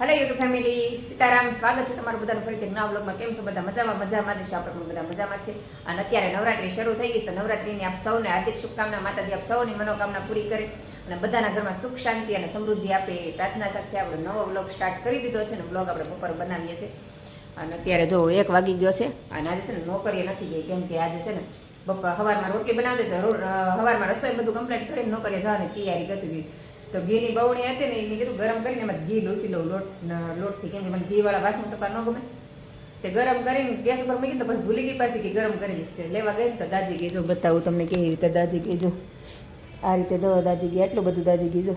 Hello YouTube family Sitaram, સ્વાગત છે તમારું બધાનું ફરીથી નવા બ્લોગમાં કેમ છો બધા? મજામાં મજામાં છે. આપણે પણ બધા મજામાં છે. અને અત્યારે નવરાત્રી શરૂ થઈ ગઈ છે. નવરાત્રીની આપ સૌને હાર્દિક શુભકામના, માતાજી આપ સૌની મનોકામના પૂરી કરે અને બધાના ઘરમાં સુખ, શાંતિ અને સમૃદ્ધિ આપે પ્રાર્થના સાથે આપણે નવો બ્લોગ સ્ટાર્ટ કરી દીધો છે ને બ્લોગ આપણે બપોર બનાવીએ છીએ. અને અત્યારે જો એક વાગી ગયો છે અને આજે છે ને નોકરીએ નથી ગઈ, કેમ કે આજે છે ને બપોર સવારમાં રોટલી બનાવતી તો સવારમાં રસોઈ બધું કમ્પ્લીટ કરીને નોકરીએ જવાની તૈયારી કરતી હતી. તો ઘીની બહુણી હતી ને એ મેં કીધું ગરમ કરીને એમાં ઘી લૂસી લઉં, લોટ લોટથી કેમ કે મને ઘીવાળા વાસણ ટપા ન ગમે. તે ગરમ કરીને ગેસ ઉપર મૂકી તો પછી ભૂલી ગઈ પાછી કે ગરમ કરી લેવા ગઈ તો દાજી ગઈ જો બતાવું તમને કેવી રીતે દાજી ગઈ જો આ રીતે દો દાજી ગઈ એટલું બધું દાજી ગઈ જો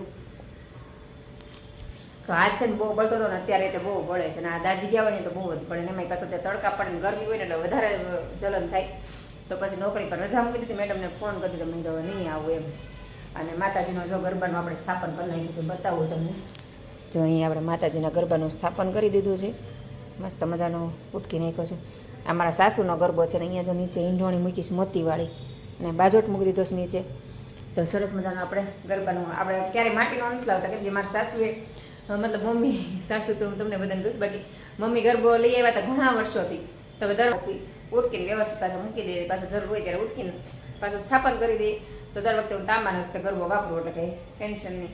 તો આજ છે ને બહુ બળતો હતો ને અત્યારે તે બહુ બળે છે ને આ દાજી ગયા હોય ને તો બહુ જ પડે એમાં પાછું તે તડકા પડે ગરમી હોય ને એટલે વધારે જલન થાય. તો પછી નોકરી પર રજા મૂકી દીધી, મેડમને ફોન કરી દીધો, મેં નહીં આવું એમ. અને માતાજીનો જો ગરબાનું આપણે સ્થાપન કરી નાખ્યું છે, બતાવું તમને. જો અહીંયા આપણે માતાજીના ગરબાનું સ્થાપન કરી દીધું છે. મસ્ત મજાનો ઉટકી નાખ્યો છે. આ મારા સાસુનો ગરબો છે ને અહીંયા જો નીચે ઈંઢોણી મૂકીશ, મોતીવાળી. અને બાજોટ મૂકી દીધો છે નીચે. તો સરસ મજાનું આપણે ગરબાનું, આપણે ક્યારેય માટીનો નથી લાવતા, કેમ કે મારા સાસુએ મતલબ મમ્મી, સાસુ તો હું તમને બધાને કહું બાકી મમ્મી ગરબો લઈ આવ્યા હતા ઘણા વર્ષોથી. તો દર પછી ઉટકીને વ્યવસ્થિત પાછો મૂકી દઈએ પાછા જરૂર હોય ત્યારે ઉટકીને પાછું સ્થાપન કરી દઈએ તો દર વખતે હું તાંબાનો જ ગરબો વાપરું એટલે કંઈ ટેન્શન નહીં.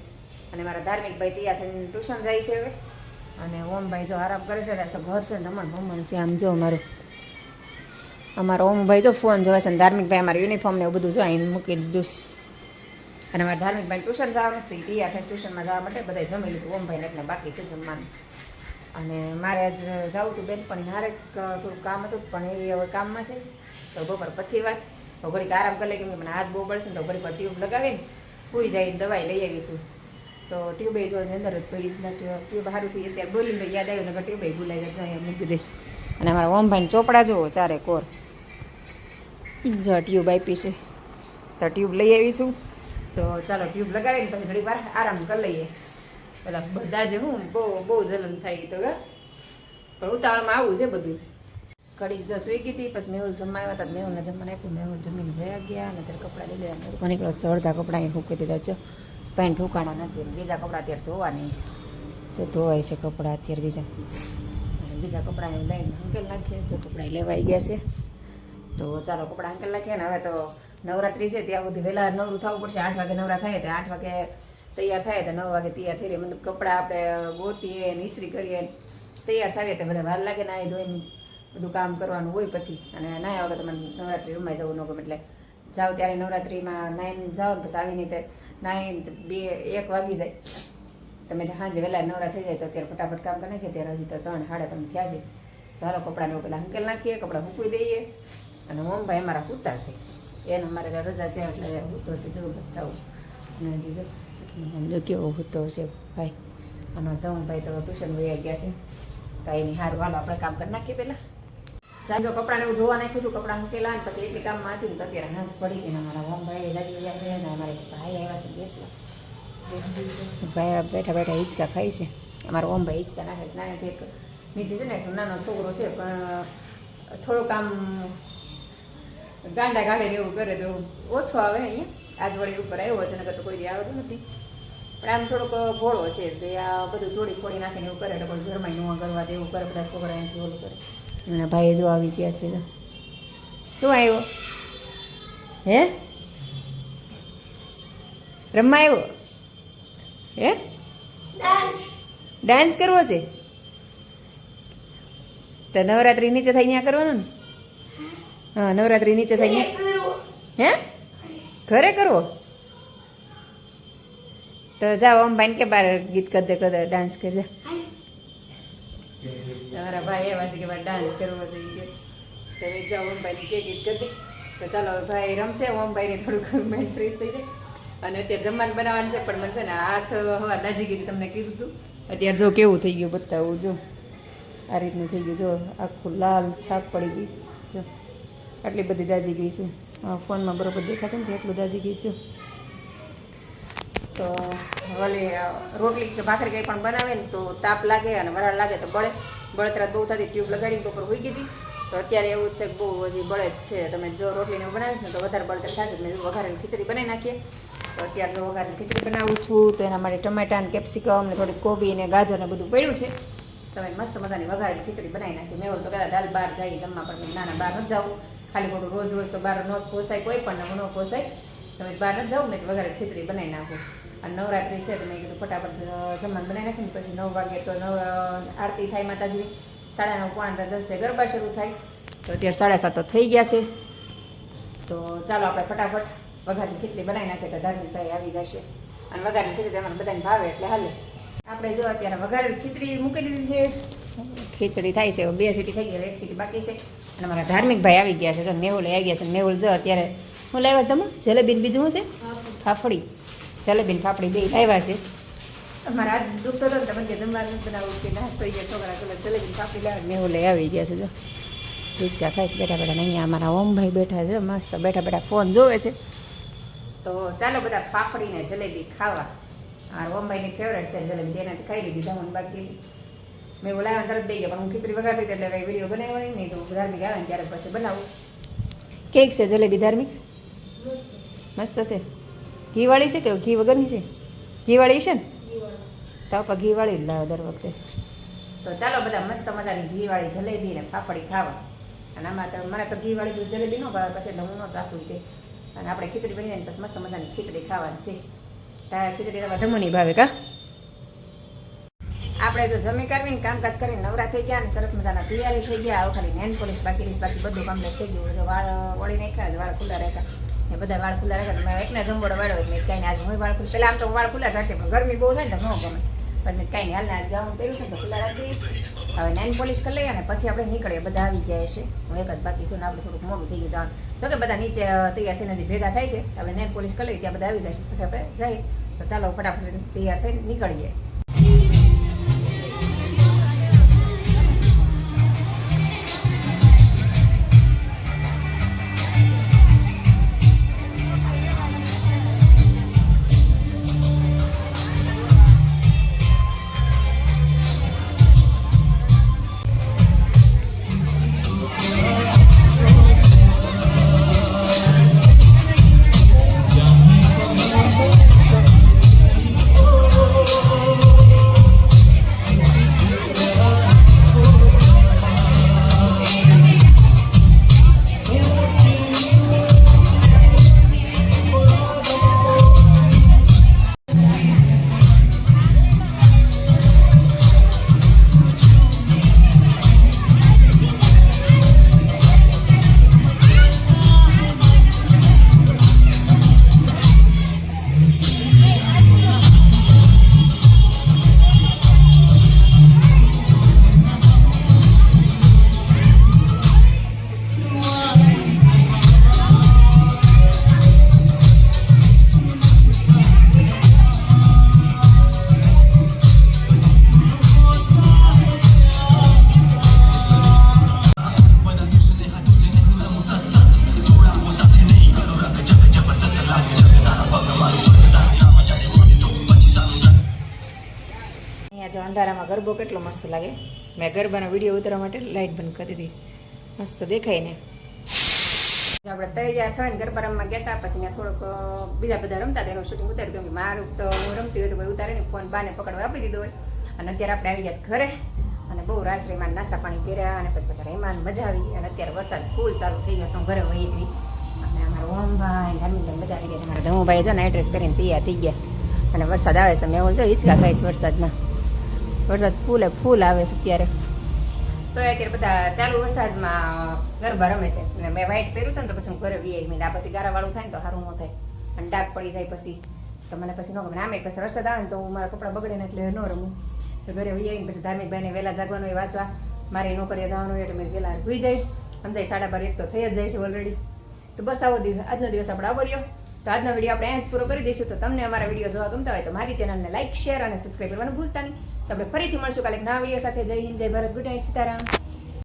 અને મારા ધાર્મિક ભાઈ તૈયાર થઈને ટ્યુશન જાય છે હવે. અને ઓમભાઈ જો આરામ કરે છે એટલે ઘર છે ને રમણ ભમણ છે આમ જો અમારે. અમારો ઓમભાઈ જો ફોન જોવે છે ધાર્મિક ભાઈ અમારું યુનિફોર્મ ને એવું બધું જો અહીં મૂકી દીધું છે. અને મારા ધાર્મિક ભાઈ ટ્યુશન જવાનું નથી તૈયાર થાય ટ્યુશનમાં જવા માટે બધા જમી લીધું ઓમભાઈને એટલે બાકી છે જમવાનું. અને મારે આજ જવું હતું બેન, પણ હારે થોડું કામ હતું, પણ એ હવે કામમાં છે. તો બપોર પછી વાત. તો ઘડીક આરામ કરી લઈએ મને હાથ બહુ પડશે ને તો ઘડીક ટ્યુબ લગાવીને પૂઈ જાય દવાઈ લઈ આવીશું. તો ટ્યુબે જો અંદર જ પડી છે ટ્યુબ સારું થઈ અત્યારે બોલીને યાદ આવ્યું ને ટ્યુબે ભૂલાઈ જાય અહીંયા મૂકી દઈશ. અને અમારા ઓમભાઈને ચોપડા જુઓ ચારે કોર. જો ટ્યુબ આપી છે. તો ટ્યુબ લઈ આવી છું. તો ચાલો ટ્યુબ લગાવીને પછી ઘણી વાર આરામ કરી લઈએ. પેલા બધા જ હું બહુ બહુ જલન થાય તો પણ ઉતાવળમાં આવું છે બધું. ઘડીક જો સુઈ ગઈ હતી, પછી મેહુલ જમવા આવ્યા હતા મેહુલને જમવાને આપ્યું. મેહુલ જમીને ગયા ગયા અને ત્યારે કપડાં લઈ લીધા. ઘણી પેલો અડધા કપડાં અહીં ફૂકી દીધા છે. પેન્ટ ફૂકાણા નથી. બીજા કપડાં અત્યારે ધોવા નહીં તો ધોવાય છે કપડાં અત્યારે બીજા. બીજા કપડાં એમ લઈને અંકેલ નાખીએ. જો કપડાં લેવાઈ ગયા છે. તો ચાલો કપડાં અંકેલ નાખીએ ને હવે તો નવરાત્રી છે, ત્યાં સુધી વહેલા નવરું થવું પડશે. આઠ વાગે નવરા થાય તો આઠ વાગે તૈયાર થાય તો નવ વાગે તૈયાર થઈ રહે મતલબ કપડાં આપણે ગોતીએ ને ઇસ્ત્રી કરીએ. તૈયાર થાય તો બધા વાર લાગે ના ધોઈને. બધું કામ કરવાનું હોય પછી. અને નાયા વગર તમારે નવરાત્રી રમાઈ જવું ન ગમે. એટલે જાઓ ત્યારે નવરાત્રિમાં નાઈને જાઓ ને પછી આવીને તે નાઈને બે, એક વાગી જાય. તમે સાંજે વહેલા નવરા થઈ જાય તો અત્યારે ફટાફટ કામ કરી નાખીએ. ત્યારે હજી તો ત્રણ, સાડા ત્રણ થયા છે. તો હાલો કપડાને એવું પેલા હંકેલ નાખીએ, કપડાં મૂકી દઈએ. અને મોમભાઈ અમારા કૂતા છે. એને અમારે રજા છે, એટલે હૂતો છે. જો બતાવું. અને જો કેવો હૂતો છે ભાઈ. અને ધમભાઈ તો ટ્યુશન વયા ગયા છે. કાંઈ નહીં સારું હાલો, આપણે કામ કરી નાખીએ પહેલાં. સાંજો કપડાને એવું ધોવા નાખ્યું હતું, કપડાં મૂકેલા અને પછી એટલી કામમાં હતી ને અત્યારે હાંસ પડી ગઈ મારા અમારા મોમભાઈ જાગી ગયા છે અને અમારે ભાઈ આવ્યા છે બેસવા. ભાઈ બેઠા બેઠા હિંચકા ખાય છે. અમારો ઓમભાઈ હિંચકા નાખે છે. નાની એક નીચે છે ને નાનો છોકરો છે, પણ થોડુંક આમ ગાંડા ગાંડે એવું કરે તો ઓછો આવે અહીંયા. આજવાળી ઉપર આવ્યો છે, નકર તો કોઈ દી આવતું નથી. પણ આમ થોડોક ભોળો છે તે આ બધું થોડી ખોડી નાખીને એવું કરે, એટલે ઘરમાં નું કરવા દેવું કરે, બધા છોકરા એમ ઓલું કરે. અને ભાઈ જો આવી ગયા છે તો. શું આવ્યો? હે? રમવા આવ્યો? હે? ડાન્સ કરવો છે? તો નવરાત્રી નીચે થઈ ત્યાં કરવાનું ને? હા. નવરાત્રી નીચે થઈ હે? ઘરે કરવો? તો જાઓ આમ ભાઈને કે બાર ગીત કરતે કરતે ડાન્સ કરજે. તમારા ભાઈ એવા છે કે મારે ડાન્સ કરવો છે કે. તમે જાઓ ઓમભાઈને કે ગીત કરી તો ચાલો ભાઈ રમશે ઓમભાઈને થોડુંક માઇન્ડ ફ્રેશ થઈ જાય. અને અત્યારે જમવાનું બનાવવાનું છે, પણ મને છે ને હાથ હવા દાજી ગઈ તમને કીધું હતું અત્યારે જો કેવું થઈ ગયું બતાવું, જો. આ રીતનું થઈ ગયું, જો. આખું લાલ છાપ પડી ગઈ. જો. આટલી બધી દાજી ગઈ છે. ફોનમાં બરોબર દેખાતું ને એટલું દાજી ગઈ છે. તો ભલે રોટલી કે ભાખરી કંઈ પણ બનાવે ને તો તાપ લાગે અને વરાળ લાગે તો બળે. બળતરા બહુ થતી ટ્યુબ લગાડીને ઉપર હોઈ ગઈ હતી. તો અત્યારે એવું છે કે બહુ હજી બળે જ છે. તમે જો રોટલીને એવું બનાવીશ ને તો વધારે બળતર થશે મેં કીધું વઘારેલી ખીચડી બનાવી નાખીએ. તો અત્યારે જો વઘારની ખીચડી બનાવું છું તો એના માટે ટમેટા ને કેપ્સિકમ ને થોડી કોબી ને ગાજર ને બધું પડ્યું છે. તમે મસ્ત મજાની વઘારેલી ખીચડી બનાવી નાખી મેં તો કદાચ દાલ બહાર જાય, જમવા પણ નાના બહાર ન જાવું ખાલી ખોટું રોજ રોજ તો બહાર ન પોસાય, કોઈ પણ ન પોસાય. તમે બહાર ન જાઉં મેં તો વઘારે ખીચડી બનાવી નાખું. અને નવરાત્રી છે તો મેં કીધું ફટાફટ જમવાનું બનાવી નાખીને પછી નવ વાગે તો નવ આરતી થાય માતાજી સાડા નવ પોણા દસે ગરબા શરૂ થાય. તો અત્યારે સાડા સાત થઈ ગયા છે. તો ચાલો આપણે ફટાફટ વઘારની ખીચડી બનાવી નાખીએ તો ધાર્મિક ભાઈ આવી જશે. અને વઘારની ખીચડી અમારે બધાને ભાવે એટલે હાલે. આપણે જો અત્યારે વઘાર ખીચડી મૂકી દીધી છે. ખીચડી થાય છે, બે સીટી થઈ ગઈ એક સીટી બાકી છે. અને મારા ધાર્મિક ભાઈ આવી ગયા છે, જો મેહુલ આવી ગયા છે. મેહુલ જો અત્યારે હું લાવ્યા તમે જલેબીન બીજું શું છે? ફાફડી. જલેબીન ફાફડી બે લાવ્યા છે. અમારા દુખતો હતો તમે કે જમવાનું કે નાસ્તો એ છોકરા પેલા જલેબીન ફાફડી લાવે મેહુલ આવી ગયા છે જો. હિંચકા ખાઈશ બેઠા બેઠા અહીંયા અમારા ઓમભાઈ બેઠા છે મસ્ત બેઠા બેઠા ફોન જોવે છે. તો ચાલો બધા ફાફડીને જલેબી ખાવા. આ ઓમભાઈની ફેવરેટ છે જલેબી તેનાથી ખાઈ લીધી ધમણ બાકી મેં બોલાવ્યા તરત બે ગયા પણ હું ખીચડી વગાડતી એટલે કંઈ વીડિયો બનાવ્યો નહીં તો ધાર્મિક આવે ને ત્યારે પછી બનાવું. કેક છે જલેબી ધાર્મિક? મસ્ત છે. ઘીવાળી છે કે ઘી વગરની છે? ઘીવાળી છે ને? તો પણ ઘીવાળી જ લાવે દર વખતે. તો ચાલો બધા મસ્ત મજાની ઘીવાળી જલેબી ને ફાફડી ખાવા. અને આમાં તો મને તો ઘીવાળી જલેબી ન ભાવે, પછી હું ન ચાખું તે. અને આપણે ખીચડી બનીને પછી મસ્ત મજાની ખીચડી ખાવાની છે. ખીચડી તમારે ધમોની ભાવે કા? આપણે જો જમી કરવીને કામકાજ કરીને નવરા થઈ ગયા અને સરસ મજાના તૈયારી થઈ ગયા. આવું ખાલી નેન પોલીસ બાકી રીસ બાકી બધું કમ્પ્લીટ થઈ ગયું. વાળ વળી નાખ્યા, જ વાળ ખુલ્લા રાખ્યા. એ બધા વાળ ખુલ્લા રાખે મેં એકના જમવડો વાળો મેં કાંઈ આજે હું વાળ ખુલ્લા. પહેલાં આમ તો વાળ ખુલ્લા રાખે, પણ ગરમી બહુ થાય ને તો ન ગમે. પણ મેં કાંઈ હાલ આજ ગાઉન પહેર્યું છે ને તો ખુલ્લા રાખી હવે નેન પોલિશ કરી લઈએ અને પછી આપણે નીકળીએ, બધા આવી ગયા છે હું એક જ બાકી છું ને આપણે થોડુંક મોડું થઈ ગયું જવાનું. જો કે બધા નીચે તૈયાર થઈને હજી ભેગા થાય છે આપણે નેન પોલિશ કરી લઈએ, ત્યાં બધા આવી જશે. પછી આપણે જઈએ. તો ચાલો, ફટાફટ તૈયાર થઈને નીકળીએ. અંધારામાં ગરબો કેટલો મસ્ત લાગે. મેં ગરબાનો વીડિયો ઉતારવા માટે લાઇટ બંધ કરી દીધી. મસ્ત દેખાય ને. આપણે તૈયાર થઈને ગરબા રમવા ગયા હતા, પછી ત્યાં થોડોક બીજા બધા રમતા તેનું શૂટિંગ ઉતારી દઉં મારું તો હું રમતી હોય તો કોઈ ઉતારે ને ફોન બાને પકડવા આપી દીધો હોય. અને અત્યારે આપણે આવી ગયા ઘરે. અને બહુ રાસ રેમાન નાસ્તા પાણી કર્યા અને પછી પછી રેમાન મજા આવી. અને અત્યારે વરસાદ ફૂલ ચાલુ થઈ ગયો તો ઘરે વહી ગઈ. અને અમારા ઓમભાઈ ધાર્મિકભાઈ બધા આવી ગયા અમારા ધમુભાઈ છે ને એડ્રેસ કરીને તૈયાર થઈ ગયા. અને વરસાદ આવે છે. મેં જો હિંચકા ખાઈશ વરસાદના વરસાદ ફૂલે, ફૂલ આવે છે અત્યારે. તો અત્યારે બધા ચાલુ વરસાદમાં ગરબા રમે છે. અને મેં વ્હાઈટ પહેર્યું હતું ને તો પછી હું ઘરે વી આવી આ પછી ગારાવાળું થાય ને તો સારું ન થાય. અને ડાક પડી જાય પછી. તો મને પછી ન ગમે. આમે પછી વરસાદ આવે ને તો હું મારા કપડાં બગડે ને એટલે ન રમું. તો ઘરે વી આવીને પછી ધાર્મિક ભાઈને વહેલા જાગવાનું હોય વાંચવા. મારી નોકરીએ જવાનું હોય એટલે મેં વહેલા ભૂઈ જાય. અંદાજ સાડા બાર એક તો થઈ જ જાય છે ઓલરેડી તો બસ આવો દિવસ, આજનો દિવસ આપણે આવો તો આજનો વીડિયો આપણે એન્જ પૂરો કરી દઈશું. તો તમને અમારા વીડિયો જોવા ગમતા હોય તો મારી ચેનલને લાઇક શેર અને સબસ્ક્રાઈબ કરવાનું ભૂલતા નહીં. તો આપણે ફરીથી મળશું કાલે નવા વીડિયો સાથે. જય હિન્દ, જય ભારત. Good night, Sitaram.